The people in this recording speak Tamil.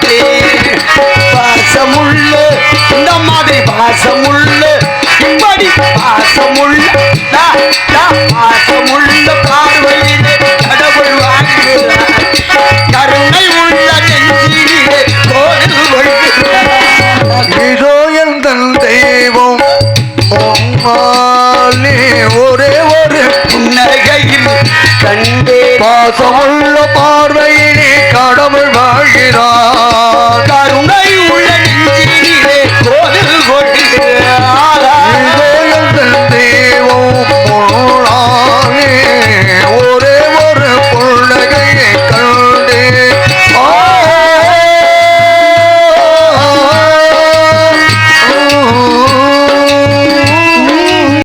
பாட்டே பாசமுள்ள இந்த மாதிரி பாசமுள்ள இப்படி பாசமுள்ள பாசமுள்ள பார்வையிலே கடவுள் வாழ்கிறார். கருணை உள்ள நெஞ்சிலே கோயில் கொள்கிறார் இதோ என் தெய்வம் ஒரே ஒரு புன்னகையில் கண்டே. பாசமுள்ள பார்வையிலே கடவுள் வாழ்கிறார். கருணை